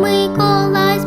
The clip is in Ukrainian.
Миколась